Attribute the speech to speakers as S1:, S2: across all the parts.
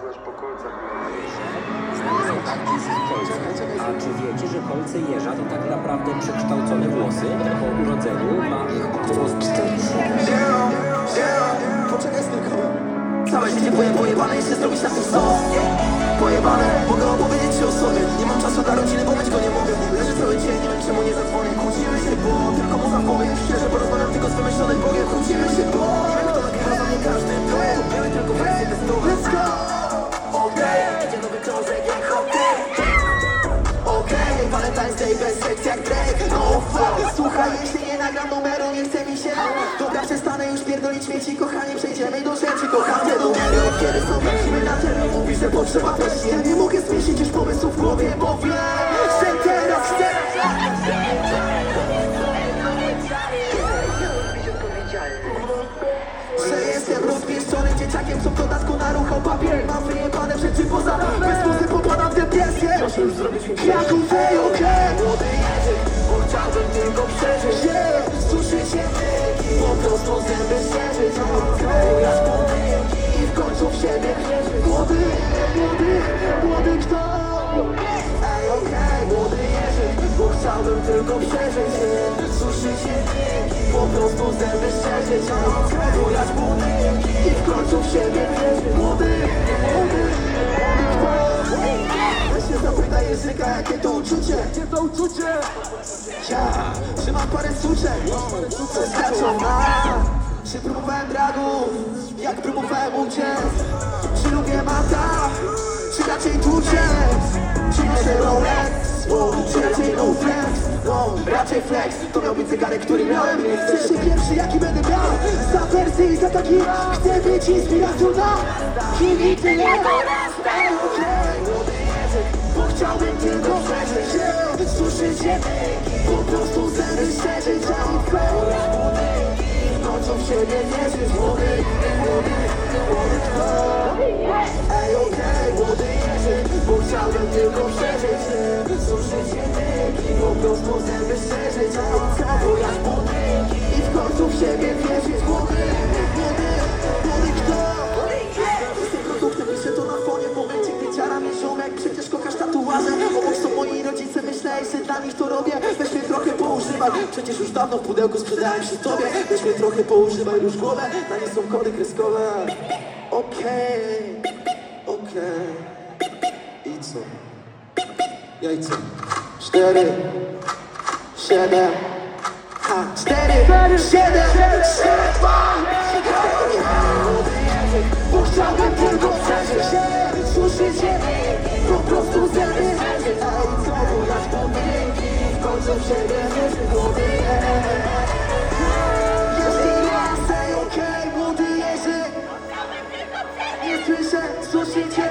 S1: znasz po kolcach.
S2: Kolcach. A czy wiecie, że kolce jeża to tak naprawdę przekształcone włosy? Po urodzeniu ma ich około 40.
S3: Poczekaj tylko Całe życie pojebane i chcę zrobić na tym sos Pojebane, mogę opowiedzieć ci o sobie Nie mam czasu dla rodziny, bo być go nie mogę Leżę cały dzień, nie wiem czemu nie zadzwonię Kłócimy się, bo tylko mu zapowiem Szczerze Okej, Valentine's Day bez seks jak Drake. No fuck, słuchaj, jeśli nie nagram numeru, nie chce mi się. Dobra, przestanę już pierdolić śmieci, kochanie, przejdziemy do rzeczy. Kocham te numery, od kiedy są wrócimy na teren Mówi, że potrzeba też Ja nie mogę zmieścić już pomysłów w głowie, bo wiem, że teraz chcę. Że jestem rozpieszczonym dzieciakiem, co w dodatku naruchał papier. Mam wyjebane rzeczy poza Bez muzy prostu zęby szczerzyć Bujać budynki i w końcu w siebie wierzyć Młody, młody, młody kto? Ej, okej, młody Jerzyk, bo chciałbym tylko przeżyć yeah. Suszyć się po prostu zęby szczerzyć Bujać budynki i w końcu w siebie wierzyć Młody, młody, młody kto? Ja się zapyta języka, jakie to uczucie Jakie to uczucie? Ja parę suczek Co skaczą na Czy próbowałem dragów Jak próbowałem uciec. Czy lubię mata Czy raczej tuczec Czy noszę Rolex o, Czy raczej no flex no, raczej flex To miał być zegarek, który miałem. Chcesz się pierwszy, jaki będę miał. Za wersy i za taki Chcę być inspiracją na Kim i tyle. Okej, Bo chciałbym tylko. Się Po prostu zęby szczerzyć A i wchodzić budynki W końcu w siebie wierzyć Młody, młody, młody kto? Ej, okej, młody język Bo chciałbym tylko przeżyć yeah. Suszyć się Po prostu zęby szczerzyć A i wchodzić budynki I w końcu w siebie wierzyć Młody, młody, młody kto? Jestem produktem, piszę to na fonie W momencie, gdy ciara mnie ziomek Przecież kochasz tatuaże Obok są że dla nich to robię. Weź mnie trochę poużywaj. Przecież już dawno w pudełku sprzedałem się tobie. Weź mnie trochę poużywaj, już głowę. Na nie są kody kreskowe. Okej, okej. I co? Jajce. Cztery. Siedem. Ha, cztery, siedem, siedem słyszycie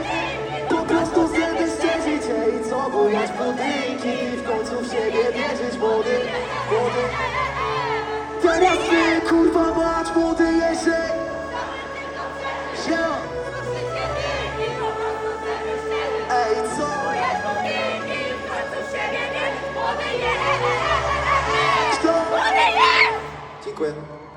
S3: Po prostu zęby ścieżyć Ej, co bujać budynki W końcu w siebie wierzyć młody Kto? Dziękuję.